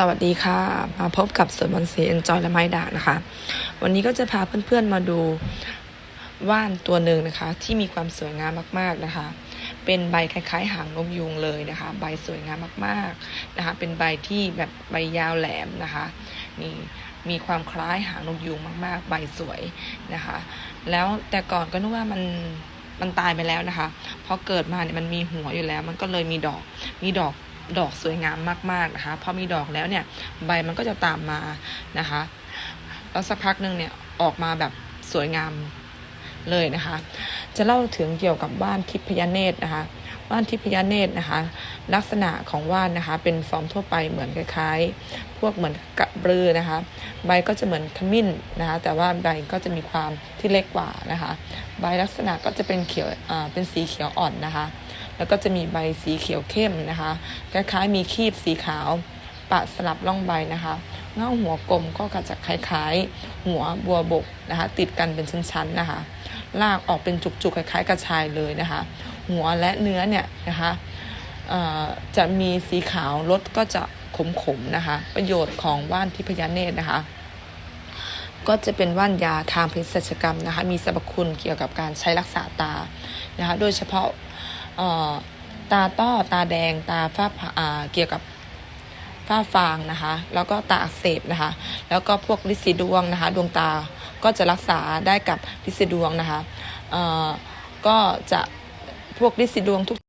สวัสดีค่ะ มาพบกับสวนบอนซีเอนจอยและไม้ด่างนะคะ วันนี้ก็จะพาเพื่อนๆมาดูว่านตัวหนึ่งนะคะ ที่มีความสวยงามมากๆนะคะ เป็นใบคล้ายๆ หางนกยูงเลยนะคะ ใบสวยงามมากๆนะคะ เป็นใบที่แบบใบยาวแหลมนะคะนี่มีความคล้ายหางนกยูงมากๆ ใบสวยนะคะ แล้วแต่ก่อนก็นึกว่ามันมันตายไปแล้วนะคะพอเกิดมาเนี่ยมันมีหัวอยู่แล้ว มันก็เลยมีดอก มีดอก ดอกสวยงามมากๆนะคะ พอมีดอกแล้วเนี่ยใบมันก็จะตามมานะคะ แล้วสักพักหนึ่งเนี่ยออกมาแบบสวยงามเลยนะคะ จะเล่าถึงเกี่ยวกับบ้านทิพยเนตรนะคะ ว่านทิพยเนตรนะคะ ลักษณะของว่านนะคะ เป็นฟอร์มทั่วไปเหมือนคล้ายๆ พวกเหมือนกระบือนะคะ ใบก็จะเหมือนขมิ้นนะคะ แต่ว่าใบก็จะมีความที่เล็กกว่านะคะ ใบลักษณะก็จะเป็นเขียวอ่าเป็นสีเขียวอ่อนนะคะ แล้วก็จะมีใบสีเขียวเข้มนะคะ คล้ายๆ มีคีบสีขาวปะสลับร่องใบนะคะเง่าหัวกลมก็จะคล้ายๆ หัวบัวบกนะคะ ติดกันเป็นชั้นๆนะคะลากออกเป็นจุกๆคล้ายๆ กระชายเลยนะคะ หัวและเนื้อเนี่ยนะคะจะมีสีขาวรสก็จะขมๆนะคะ ประโยชน์ของว่านทิพยเนตรนะคะก็จะเป็นว่านยาทางเภสัชกรรมนะคะ มีสรรพคุณเกี่ยวกับการใช้รักษาตานะคะ โดยเฉพาะตาต้อตาแดงตาฝ้าผ่าเกี่ยวกับฝ้าฟางนะคะ แล้วก็ตาอักเสบนะคะ แล้วก็พวกลิสีดวงนะคะ ดวงตาก็จะรักษาได้กับลิสีดวงนะคะก็จะ พวกดิสีดวงทุก